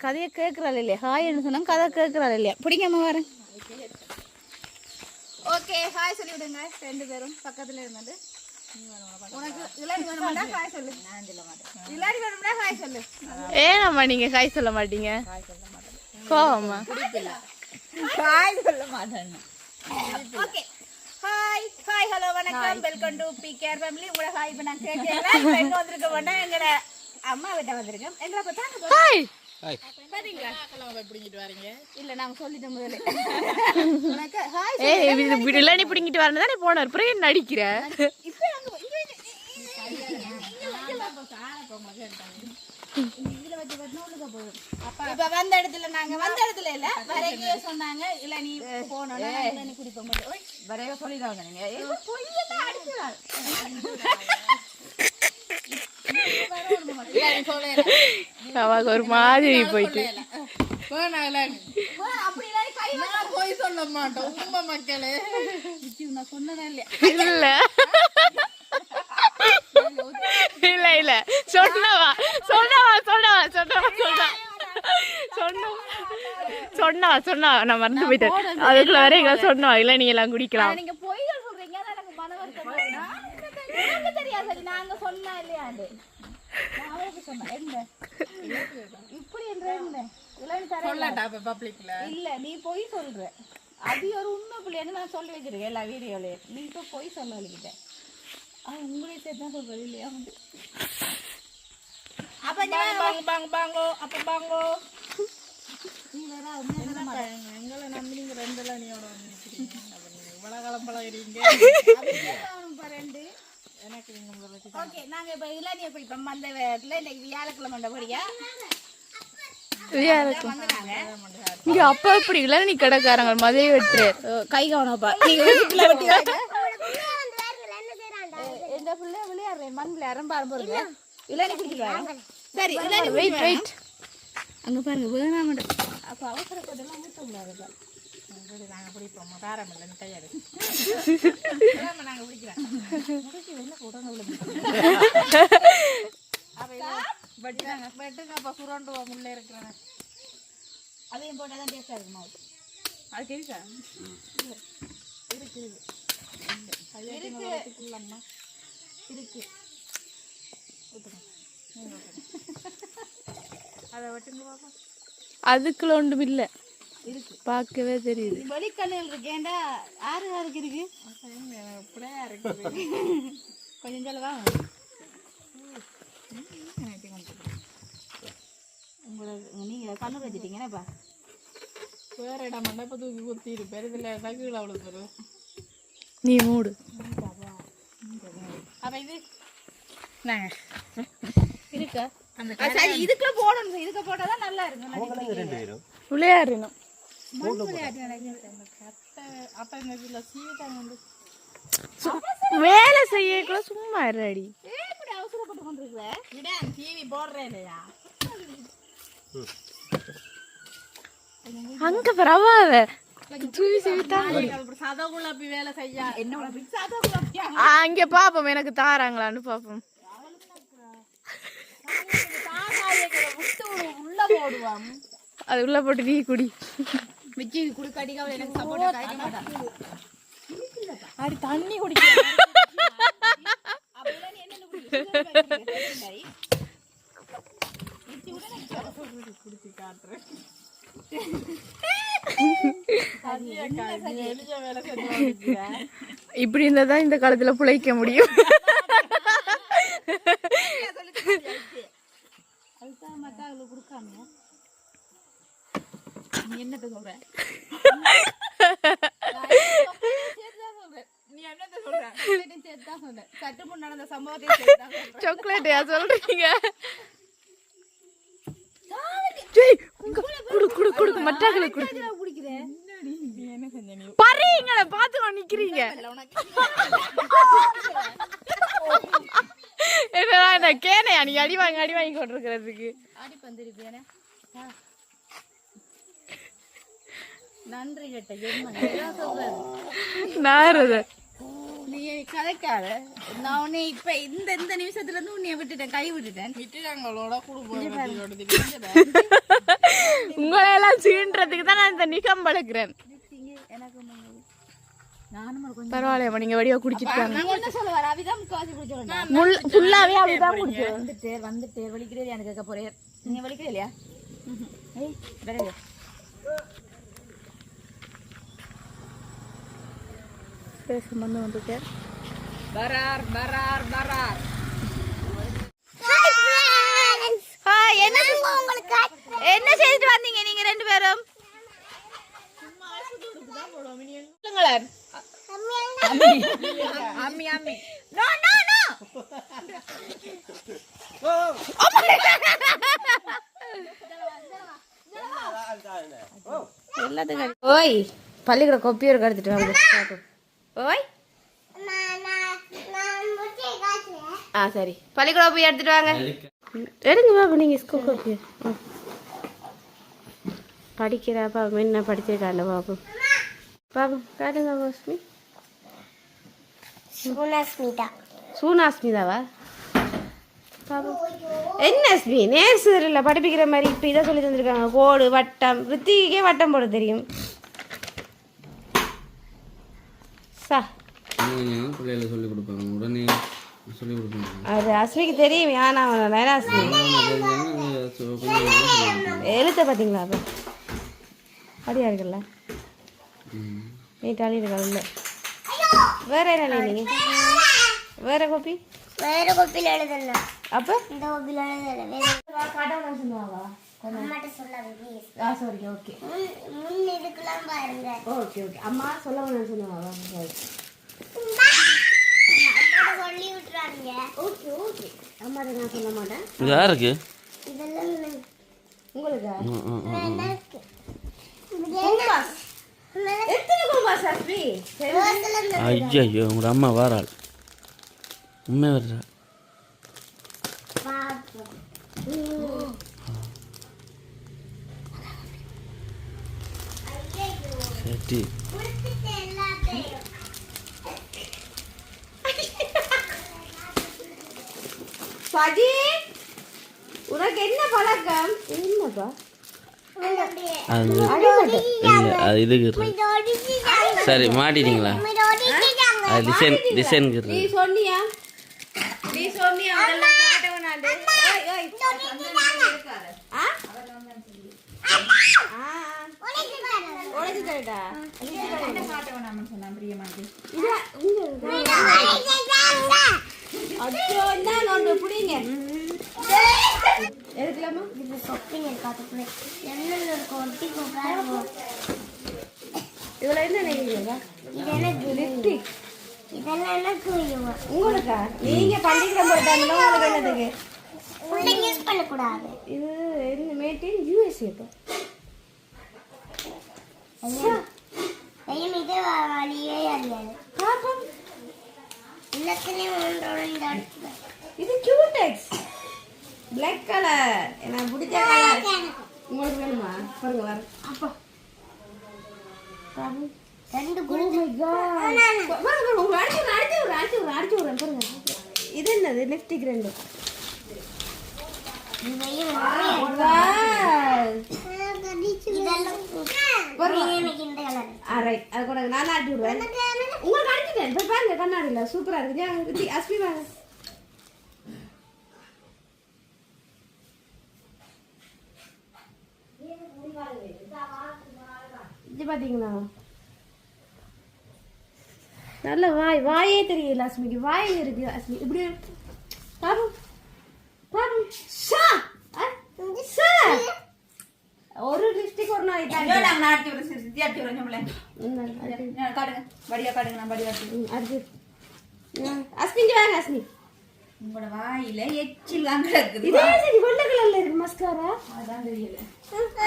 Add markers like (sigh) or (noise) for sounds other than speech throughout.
கதையை கேட்கறாள் இல்லையா ஹாய்னு சொன்னா கதை கேட்கறாள் இல்லையா பிடிக்காம வரேன் ஓகே ஹாய் சொல்லி விடுங்க ரெண்டு பேரும் பக்கத்துல ஹாய் ஹாய் சொல்லு. ஏனம்மா நீங்க காய் சொல்ல மாட்டீங்க? கோவம்மா காய் சொல்ல மாட்டேன். ஓகே. ஹாய். ஹாய் ஹலோ வணக்கம். Welcome to B care family hi இப்போ நான் இப்போ எங்க வந்திருக்க மாட்டா எங்களோட அம்மா வீட்டை எங்களை பார்த்தா ஹாய்! விடலனி பிடிங்கிட்டு வரணும் தானே போனார். அப்புறம் நடிக்கிற இப்போ வந்த இடத்துல நாங்க வந்த இடத்துல இல்ல எங்கேயோ சொன்னாங்க. இல்ல நீ இல்ல நீ குடிப்ப வரைய சொல்லிடுவாங்க நீங்க ஏய், அவக்கு ஒரு மாதிரி போயிட்டு. போய் சொல்ல மாட்டோம் உண்மை மக்களே நான் சொன்னதா இல்லையா இல்ல இல்ல இல்ல சொன்னவா சொன்னவா சொன்னவா சொன்னவா சொன்னா சொன்னவா சொன்னா சொன்னா நான் மறந்து போயிட்டேன். அதுக்குள்ள வர எங்க சொன்னவா இல்ல நீ எல்லாம் குடிக்கலாம் நீங்க பொய்கள் சொல்றீங்க ஆனா எனக்கு மன வருத்தம் வருது. எனக்கு தெரியாது சரி நாங்க சொன்னா இல்லையாண்டு? சொன்னேன் என்ன இப்படி என்ற என்ன பப்ளிக்ல இல்ல நீ பொய் சொல்ற. அது ஒரு உண்மை பிள்ளைன்னு நான் சொல்லி வச்சிருக்கேன் எல்லா வீடியோலயும். நீ இப்ப பொய் சொல்ல வலிக்கிட்ட. அவன் உங்களே தான் சொல்றது இல்லையா? வந்து அப்ப பாங்க பாங்க பாங்கோ அப்ப பாங்கோ. நீ வேற. எங்களை நம்பி நீங்க ரெண்டு நீங்க இவ்வளவு காலம் பழகிறீங்க ரெண்டு? நீங்க ஓகே நாங்க இப்ப இளநிய போய் இப்ப மந்த வேகத்துல இன்னைக்கு வியாழக்கிழமை படியா? வந்துட்டாங்க இங்க அப்பா இப்படி இல்ல நீ கடைக்காரங்க மதுரை வெட்டுரு கை கவனப்பா. வெட்டி. எங்க பிள்ளை விளையாடுறேன் மண் விளையாடுறேன் பாருங்க. பாருங்க இளநீ வரேன் சரி வெயிட் வெயிட் அங்க பாருங்க வேணாம் அப்ப அவசரப்பட்டெல்லாம் ஊத்த கூடாது சரி, நாங்க பிடிப்போம் தாரம் இல்லை கையாடு நாங்க பிடிக்கிறோம் அப்ப இது வெட்டுங்க வெட்டுங்க அப்ப சுரண்டுவோம் உள்ள இருக்கிறேன் அதையும் போட்டால் தான் டேஸ்டாக இருக்குமா அது கேட்கா இருக்கு இருக்கு. அதை வெட்டுங்க பாப்பா. அதுக்குள்ள ஒன்றும் இல்ல. பார்க்கவே தெரியுது. வெளிக்கண்ணுகள் இருக்கேன்டா ஆறு யாருக்கு இருக்கு? இப்படியா இருக்குது கொஞ்சம் சொல்லவா? உங்களுக்கு நீங்க கண்ணு வச்சுட்டீங்கன்னாப்பா வேற இடம் பண்ணா இப்ப தூக்கி குத்தி இருப்பேன் இதுல கீழே விழுந்துரு நீ மூடு. அப்ப இது. நாங்க இருக்கா? சரி இதுக்குள்ள போடணும். இதுக்கு போட்டாதான் நல்லா இருக்கும். விளையாடணும் வேலை செய்யக்குள்ள சும்மா இப்படி அவசரப்பட்டு கொண்டிருக்கிற? விட டிவி போடுறேன் இல்லையா அங்க செய்யா. பிக்ஸாதான் அங்க பாப்போம் எனக்கு தாராங்களான்னு பாப்போம். உள்ள போடுவான். அது உள்ள போட்டு நீ குடி. மிச்சி குடுக்க அடிக்காமல் எனக்கு சப்போர்ட் கிடைக்க மாட்டான். அடி தண்ணி குடிக்க குடிச்சு காட்டுறேன் எளிய வேலை செஞ்சு இப்படி இருந்தா தான் இந்த காலத்துல பிழைக்க முடியும். அதுதான் மக்காவுக்கு கொடுக்காம நீ என்னத்த சொல்ற நீ என்னத்த சொல்ற எல்லாத்தையும் சேர்த்து தான் சொன்னேன் சற்று முன் நடந்த சம்பவத்தையும் சேர்த்து தான் சொல்றேன். சாக்லேட்டையா சொல்றீங்க? நீ என்ன நீ? பறீங்கள பாத்துக்கோ நிக்கிறீங்க. என்னடா இந்த கேனையா? நீ அடி வாங்கி அடி வாங்கி கொண்டிருக்கிறதுக்கு. நன்றி கேட்ட நாரத நீ கதைக்காத. நான் உன்னை இப்ப இந்த இந்த நிமிஷத்துல இருந்து உன்னைய விட்டுட்டேன் கை விட்டுட்டேன். விட்டுட்டாங்களோட குடும்பம் திடீர்னு சீன்றதுக்கு தான் நான் இந்த நிகம் பழக்கிறேன் பரவாயில்லையம்மா நீங்க வடிவா குடிச்சிட்டாங்க முள் ஃபுல்லாவே அப்படிதான் குடிச்சோம் வந்துட்டு வந்துட்டு வலிக்கிறே எனக்கு கேட்க போறேன். நீங்க வலிக்கிறே இல்லையா ஏய் பேச வந்து பரார் பரார் பரார் என்ன என்ன செய்துட்டு வந்தீங்க நீங்க ரெண்டு பேரும் அம்மி அம்மி நோ நோ நோ எல்லாத்துக்கும் ஓய் பள்ளிக்கூட கொப்பியூர் எடுத்துட்டு வாங்க ஓய். ஆ சரி. பள்ளிக்கூட போய் எடுத்துட்டு வாங்க. எடுங்க பாபு நீங்க ஸ்கூல் கோப்பி படிக்கிறா பாபு என்ன படிச்சிருக்காண்ட பாபு பாபு காட்டுங்க பாஸ்மி சூனாஸ்மிதாவா? பாபு என்ன அஸ்மி நேர்சுதரில் படிப்பிக்கிற மாதிரி இப்போ இதை சொல்லி தந்திருக்காங்க. கோடு வட்டம் ரித்திகே வட்டம் போட தெரியும். நீங்கள் பிள்ளைகளை சொல்லிக் கொடுப்பாங்க. உடனே சொல்லிக் கொடுப்பாங்க. அது அஸ்மிக்கு தெரியும். ஏன்னா வேணா அஸ்மி எழுத்த பார்த்தீங்களா அப்போ? அப்படியா இருக்குல்ல? நீட்டாளி இருக்கல வேற என்ன நீங்க வேற கோப்பி வேற கோப்பில் எழுதலாம் அப்போ? இந்த கோப்பில் எழுதல வேற கடவுள் சொல்லுவாங்க அம்மாட்ட சொல்லாது ப்ளீஸ் ஆ சரி ஓகே முன் இதுக்கெல்லாம் பாருங்க. ஓகே ஓகே அம்மா சொல்ல வேணாம்னு சொல்லுவாங்க இது யாருக்கு? ஐயோ உங்களோட அம்மா வாராள் உண்மை வர்றா சரி கொடுத்துட்டு எல்லாத்தையும். சஜி உனக்கு என்ன பழக்கம்? என்னப்பா. சரி மாட்டிட்டீங்களா? டிசைன் நீ சொன்னியா? நீ சொன்னியா? அதெல்லாம் சொன்னா ஒன்று பிடிங்க. எடுக்கலாமா? இது சொப்பிங்க காட்டுக்குள்ளே. என்னென்ன இருக்கும் பாருங்க. இதுல என்ன நினைக்கிறீங்க? எனக்கு. இதெல்லாம் எனக்கு. உங்களுக்கா உங்களுக்கு என்னதுக்கு உள்ள யூஸ் பண்ணக்கூடாது இது என்ன மேட்டின் யூஎஸ்ஏ ஐயம் இதே வழியே அறியாது பாப்போம் எல்லாத்துலேயும் இது கியூடெக்ஸ் பிளாக் கலர் எனக்கு பிடிச்ச கலர் உங்களுக்கு வேணுமா? பாருங்க வர. அப்பா. ரெண்டு Oh இது என்னது? லிப்ஸ்டிக் ரெண்டு. நான் அடிச்சு விடுவேன் உங்களுக்கு அடிச்சுட்டேன். போய் பாருங்க கண்ணாடியில. சூப்பரா இருக்கு. ஏன் குட்டி, அஸ்மி வாங்க. இது பாத்தீங்களா? நல்ல வாய் வாயே தெரியல அஸ்மிக்கு வாய் இருக்கு அஸ்மி இப்படி பாபு பாபு ஷா! ஷா. ஒரு லிப்ஸ்டிக் ஒரு நாளைக்கு தாண்டி. நாங்க நாட்டி விட சித்தி ஆட்டி விட நம்மள காடுங்க படியா காடுங்க நான் படியா அடுத்து ம், அஸ்மிக்கு வாங்க அஸ்மி உங்களோட வாயில எச்சில் தான் கிடக்குது. இதே சரி வெள்ளை கலர்ல இருக்கு மஸ்காரா அதான் தெரியல.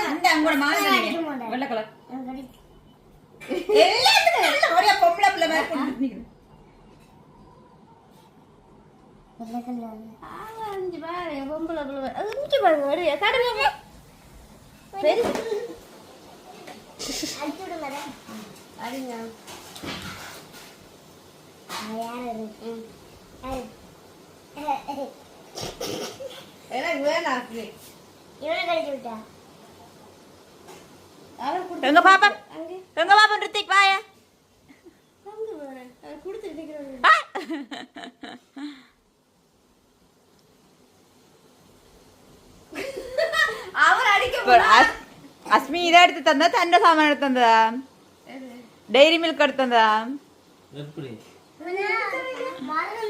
அந்த உங்களோட மாதிரி வெள்ளை கலர் எல்லாத்துக்கும் எல்லாம் ஒரே பொம்பளை பிள்ளை மாதிரி கொண்டு. அஞ்சு பாரு பொம்பளை பிள்ளை அது இங்கே பாருங்க வருது காட்டுங்க பெரிய அடிங்க. எனக்கு வேணாம் இவனை கழிச்சு விட்டா? எங்க பாப்பா? எங்க பாப்பா ரித்திக் வாய. அங்கே போறேன் கொடுத்துட்டு அவர் அடிக்க இப்ப அஸ்- அஸ்மி இதை எடுத்து தந்தா தண்ட சாமான் எடுத்து தந்ததா டெய்ரி மில்க் எடுத்து தந்ததா மறக்கல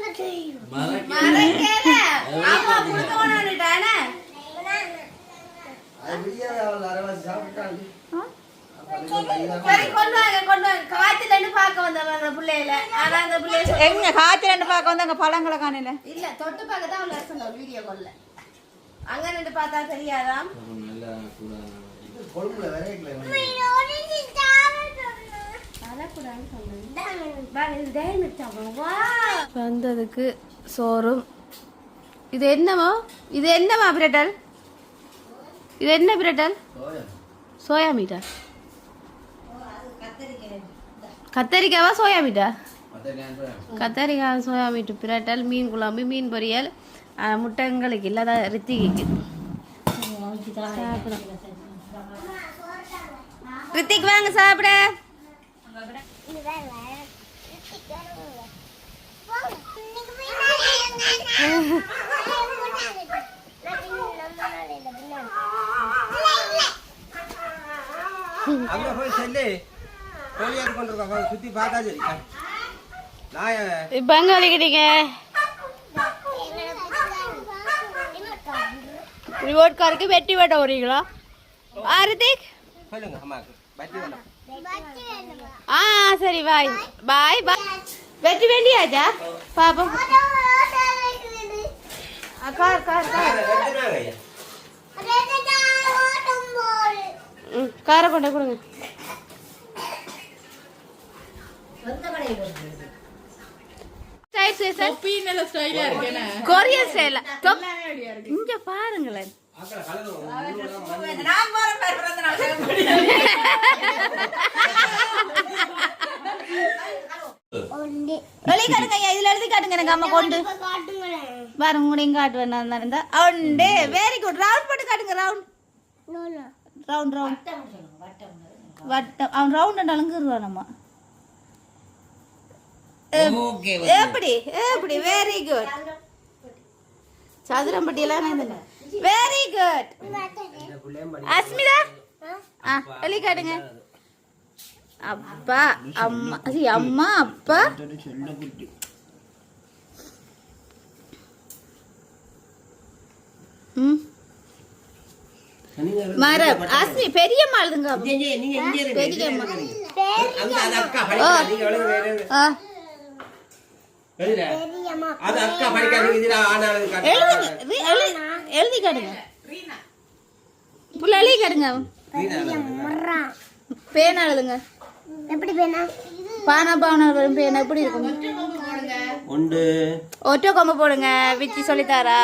எங்க காய்ச்சல் ரெண்டு பார்க்க வந்து அங்க பழங்களை காணல? இல்ல தொட்டு பார்க்க தான் சொன்னோம் வீடியோ கால்ல அங்க நின்று பார்த்தா தெரியாதாம் நல்லா சூடாக வந்ததுக்கு சோறும். இது என்னவா? இது என்னவா பிரட்டல்? இது என்ன பிரட்டல் சோயா மீட்டா கத்தரிக்காவா சோயா மீட்டா கத்தரிக்காய் சோயா மீட்டு பிரட்டல் மீன் குழம்பு மீன் பொரியல் ஆ, முட்டைங்களுக்கு இல்லாத ரித்திக்கு ரித்திக் வாங்க சாப்பிட அங்க போய் சொல்லு. கோழி எடுத்து கொண்டிருக்கோம் சுத்தி பார்த்தா சரி நான் இப்போ எங்க வலிக்கிறீங்க. ரிவோட்காருக்கு வெட்டி வெட்ட வரீங்களா ஆ ரித்திக். சொல்லுங்க அம்மாக்கு பட்டி வேணும் ஆ சரி பாய். பாய் பாய். வெட்டி வேண்டியாச்சா பாப்போம். ஆ, கார் கார் கார் வெட்டுனாங்க ஐயா ம் காரை கொண்டு போய் கொடுங்க. கொரியன் ஸ்டைல இங்க பாருங்களேன். நான் போற பேர் பிறந்த நாள் எழுதி காட்டுங்க ஐயா இதுல எழுதி காட்டுங்க எனக்கு அம்மா கொண்டு. பாருங்க உங்களையும் காட்டுவேன் நான் இருந்தா. உண்டு வெரி குட் ரவுண்ட் போட்டு காட்டுங்க ரவுண்ட் ரவுண்ட் ரவுண்ட் வட்டம் அவன் ரவுண்ட் அலங்குருவான் நம்ம. எப்படி எப்படி வெரி குட் சதுரம்பட்டி எல்லாம் வெரி குட் அஸ்மிதா? ஆ எழுதி காட்டுங்க அப்பா அம்மா அம்மா அப்பா. ம். மரம் அஸ்மி பெரியம்மா எழுதுங்க. பெரியம்மா எழுதி காட்டுங்க. புள்ள எழுதி காட்டுங்க. பேனா எழுதுங்க. எப்படி வேணா பானா பாவனா வரும் பேனா. எப்படி இருக்கும்? ஒற்றை கொம்பு போடுங்க. விச்சி சொல்லித்தாரா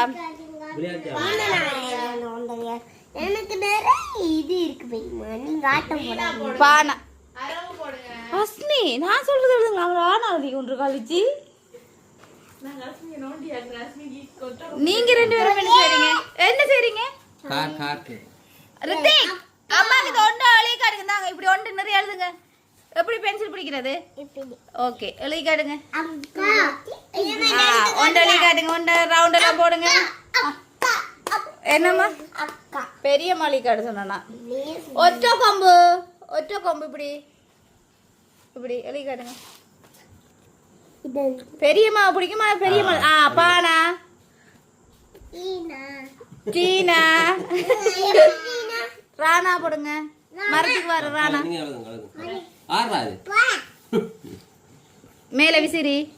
எனக்கு நிறைய இது இருக்கு தெரியுமா நீங்க ஆட்டம் போடாதீங்க பானா. அஸ்மி நான் சொல்றது எழுதுங்க அவங்க ஆனா எழுதி கொண்டு கழிச்சு நீங்க ரெண்டு பேரும் என்ன செய்றீங்க? என்ன செய்றீங்க? ரித்திக் அம்மாக்கு இது ஒன்று எழுதி காட்டுங்க தாங்க இப்படி ஒன்று நிறைய எழுதுங்க. எப்படி பென்சில் பிடிக்கிறது? ஓகே எழுதி காட்டுங்க. ஒன்று எழுதி காட்டுங்க. ஒன்று ரவுண்ட் எல்லாம் போடுங்க. என்னம்மா? அக்கா. பெரிய மளிகை காட்டு சொன்னா ஒற்றை கொம்பு. ஒற்றை கொம்பு இப்படி. இப்படி எழுதி காட்டுங்க. பெரியம்மா பிடிக்குமா? பெரியம்மா ஆ பானா. டீனா. (laughs) ராணா போடுங்க. மரத்துக்கு வர ராணா. மேல விசிறி (laughs)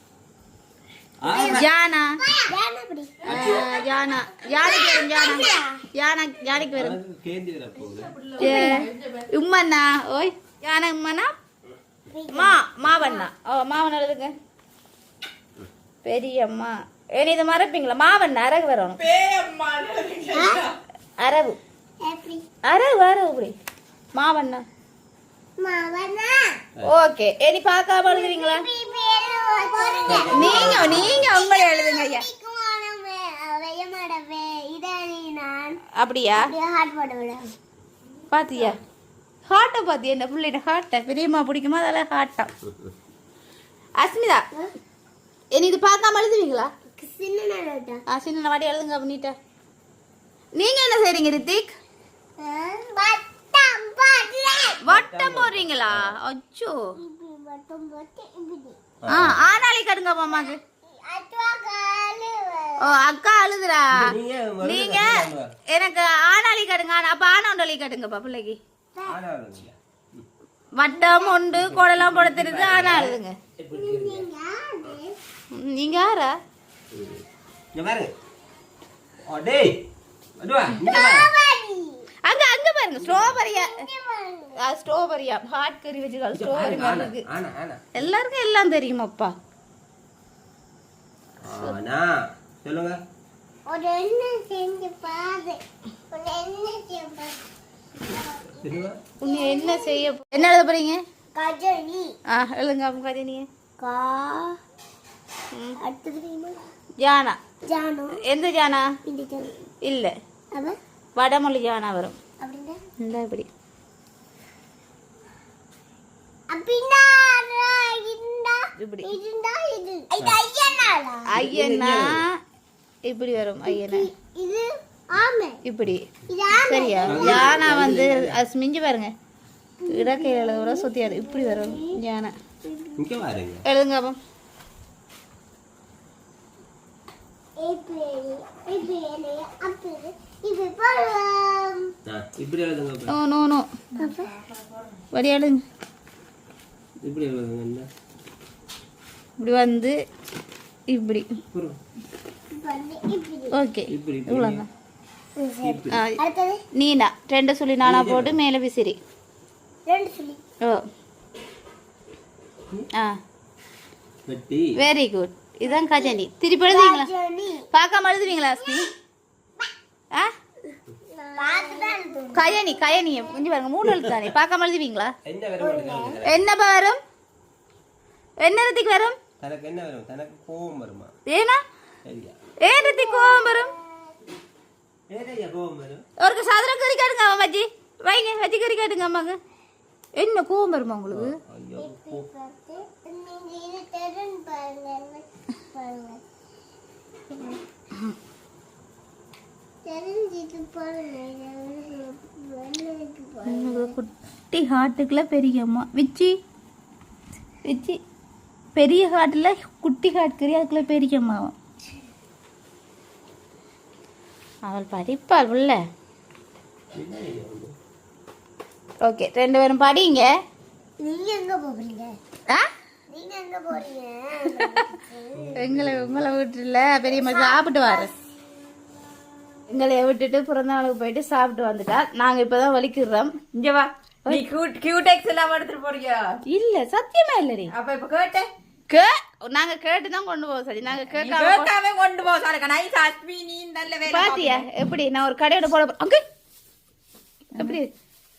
ஆ, ஜானா யானைக்கு வரும் ஜானா யானை யானைக்கு வரும். கேந்தி வர போகுது. ஏ, உம்மண்ணா. ஓய் யானை உம்மண்ணா? மா மாவண்ணா. ஓ மாவன் எழுதுங்க. பெரியம்மா. ஏனி இது மறப்பீங்களா? மாவண்ணா அரகு வரணும் அரவு. அரவு அரவு இப்படி மாவண்ணா. மாவனா ஓகே. இனி பார்க்காம எழுதுவீங்களா நீங்க நீங்க உங்களை எழுதுங்க ஐயா. அப்படியா? பாத்தியா? ஹார்ட்டை பார்த்து என்ன பிள்ளைட ஹார்ட்டை பெரியம்மா பிடிக்குமா? அதெல்லாம் ஹார்ட்டா அஸ்மிதா என்ன இது பார்க்காம எழுதுவீங்களா? சின்ன சின்ன வாடி எழுதுங்க பண்ணிட்ட நீங்க என்ன செய்றீங்க ரித்திக்? வட்டம் போடுறீங்களா? அச்சோ. ஆனாளி கடுங்க மாமாக்கு ஓ அக்கா அழுதுறா. நீங்க. எனக்கு ஆனாளி கடுங்க அப்ப ஆனோண்டலி கடுங்கப்பா பிள்ளைக்கு. வட்டம் உண்டு குடலாம் போட தெரியுது ஆனா அழுதுங்க. நீங்க யாரு? டேய் அங்க அங்க பாருங்க ஸ்ட்ராபெரியா ஸ்ட்ராபெரியா ஹாட் கறி வச்சுக்கலாம் ஸ்ட்ராபெரி ஆனா எல்லாருக்கும் எல்லாம் தெரியுமாப்பா? ஆனா சொல்லுங்க. ஒரு என்ன செஞ்சு பாரு. ஒரு என்ன செஞ்சு பாரு. சொல்லுங்க உன்னை என்ன செய்ய என்ன எழுத போறீங்க? கஜனி. ஆ எழுதுங்க அப்ப நீங்க கா. தெரியுமா? ஜானா. ஜானு. எந்த ஜானா? இந்த ஜானு. இல்ல. அவ? வடமொழி ஜானா வரும் இந்த இப்படி. இப்படி. ஐயனா வரும் ஐயனா. இது ஆமை. இப்படி. சரியா? யானா வந்து அது மிஞ்சி பாருங்க. இடக்கையில் எழுதுற சுத்தியாரு. இப்படி வரும் யானை. எழுதுங்க அப்போ. இப்படி எழுதுங்க நோ நோ நோ. எழுதுங்க. இப்படி எழுதுங்க இப்படி வந்து இப்படி. ஓகே. இவ்வளோதான் நீனா ரெண்டு சொல்லி நானா போட்டு மேலே விசிறி. ஓ. ஆ. வெரி குட் இதுதான் கஜனி. திருப்பி எழுதுவீங்களா பார்க்காம எழுதுவீங்களா அஸ்மி ஆ. கயனி கயனி கொஞ்சம் பாருங்க மூணு எழுத்து தானே பார்க்காம எழுதுவீங்களா என்ன வரும்? என்ன வரும்? என்ன ரித்திக் வரும்? தனக்கு என்ன வரும்? தனக்கு கோபம் வருமா? ஏனா ஏன் ரித்திக் கோவம் வரும்? ஏதையா கோபம் வரும்? ஒரு சாதனம் கறி காட்டுங்க அம்மா மச்சி வைங்க வச்சு கறி காட்டுங்க அம்மாக்கு. என்ன கோவம் வருமா உங்களுக்கு? குட்டி ஹார்ட்டுக்குள்ள பெரிய அம்மா விச்சி விச்சி பெரிய ஹார்ட்டில் குட்டி ஹார்ட் கறி அதுக்குள்ள பெரிய அம்மாவும் அவள் படிப்பாள் உள்ள. ஓகே ரெண்டு பேரும் படிங்க. நீங்க எங்க போறீங்க? ஆ? எங்களை உங்களை விட்டுல பெரியம்மா சாப்பிட்டு வர. எங்களை விட்டுட்டு பிறந்த நாளுக்கு போயிட்டு சாப்பிட்டு வந்துட்டா. நாங்க இப்பதான் வலிக்கிறோம். இங்க வா. நீ கியூட் கியூடெக்ஸ் எல்லாம் எடுத்துட்டு போறியா? இல்ல சத்தியமா இல்லடி. அப்ப இப்ப கேட்ட கே நாங்க கேட்டு தான் கொண்டு போவோம் சரி நாங்க கேட்காம கேட்காம கொண்டு போ சார். நைஸ் அஸ்மி நீ நல்ல வேலை பாத்தியா? எப்படி? நான் ஒரு கடையோட போட அங்க. எப்படி?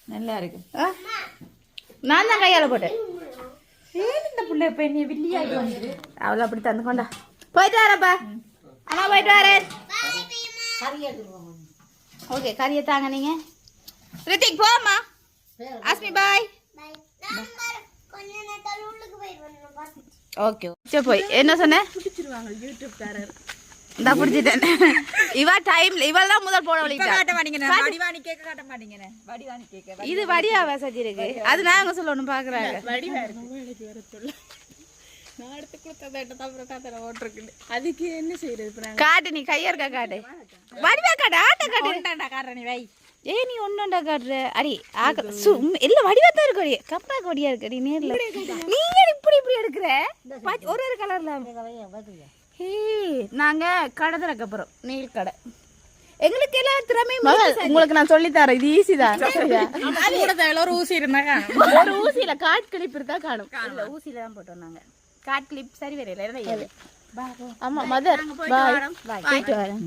நல்லா இருக்கு? நான் தான் கையால போட்டேன். ஏன் இந்த புள்ள இப்ப என்ன வில்லியாகி வந்து அவளை அப்படி தந்து கொண்டா. போயிட்டு வரப்பா அம்மா போயிட்டு வரேன். ஓகே கறியை தாங்க நீங்க. ரித்திக் போம்மா. அஸ்மி பாய். ஓகே போய். என்ன சொன்ன? இந்த பிடிச்சிட்டேன் இவ டைம்ல இவள் தான் முதல் போட வழிட்டா. காட்ட மாட்டீங்கண்ணே. வடிவாணி கேக்க காட்ட மாட்டீங்கண்ணே. வடிவாணி கேக்க இது வடியா வசதி இருக்கு அது நாங்க சொல்லணும் பாக்குறாங்க. வடிவா இருக்கு. நான் எடுத்து கொடுத்தத அப்புறம் காத்தல ஓட்டிருக்கு. அதுக்கு என்ன செய்யறது இப்ப நாங்க? காட்டு நீ கையா இருக்கா காட்டு? வடிவா காட்டு ஆட்ட காட்டு. கொண்டாண்டா காட்டுற நீ வை. ஏ நீ ஒண்ணுண்டா காட்டுற? அடி ஆக இல்ல வடிவா தான் இருக்கு அடி. கப்பா கொடியா இருக்கு அடி நேர்ல. நீங்க இப்படி இப்படி எடுக்கிற? ஒரு ஒரு கலர்ல ஹே நாங்க கடை திறக்க போறோம். நெயில் கடை. எங்களுக்கு எல்லாம் திறமையும் உங்களுக்கு நான் சொல்லி தரேன் இது ஈஸி தான். ஒரு ஊசி இருந்தா ஒரு ஊசியில காட் கிளிப் இருந்தா காணும். ஊசியில தான் போட்டோம் நாங்க. காட் கிளிப் சரி வரையில ஆமா மதர் பாய். போயிட்டு வரேன்